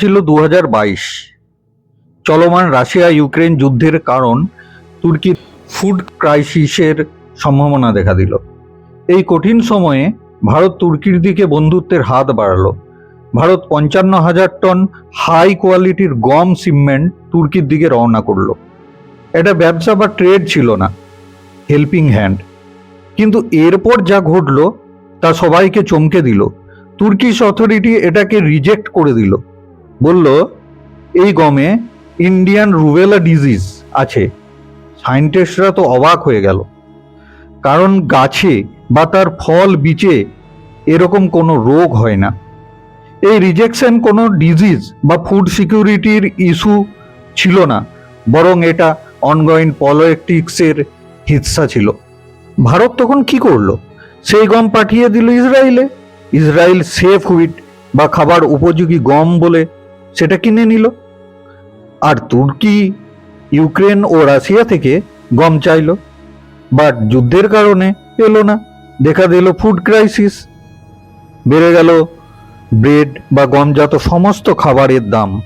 ছিল দু হাজার বাইশ। চলমান রাশিয়া ইউক্রেন যুদ্ধের কারণ তুর্কির ফুড ক্রাইসিসের সম্ভাবনা দেখা দিল। এই কঠিন সময়ে ভারত তুর্কির দিকে বন্ধুত্বের হাত বাড়ালো। ভারত পঞ্চান্ন হাজার টন হাই কোয়ালিটির গম সিমেন্ট তুর্কির দিকে রওনা করল। এটা ব্যবসা বা ট্রেড ছিল না, হেল্পিং হ্যান্ড। কিন্তু এরপর যা ঘটলো, তা সবাইকে চমকে দিল। তুর্কিশ অথরিটি এটাকে রিজেক্ট করে দিল। বলল, এই গমে ইন্ডিয়ান রুবেলা ডিজিজ আছে। সায়েন্টিস্টরা তো অবাক হয়ে গেল। কারণ গাছে বা তার ফল বিচে এরকম কোনো রোগ হয় না। এই রিজেকশন কোনো ডিজিজ বা ফুড সিকিউরিটির ইস্যু ছিল না। বরং এটা অনগোয়িং পলিটিক্সের হিস্সা ছিল। ভারত তখন কি করল? সেই গম পাঠিয়ে দিল ইসরায়েলে। ইসরায়েল সেফ হুইট বা খাবার উপযোগী গম বলে সেটা কিনে নিল। আর তুর্কি, ইউক্রেন ও রাশিয়া থেকে গম চাইল। বাট যুদ্ধের কারণে এলো না। দেখা দিল ফুড ক্রাইসিস। বেড়ে গেল ব্রেড বা গমজাত সমস্ত খাবারের দাম।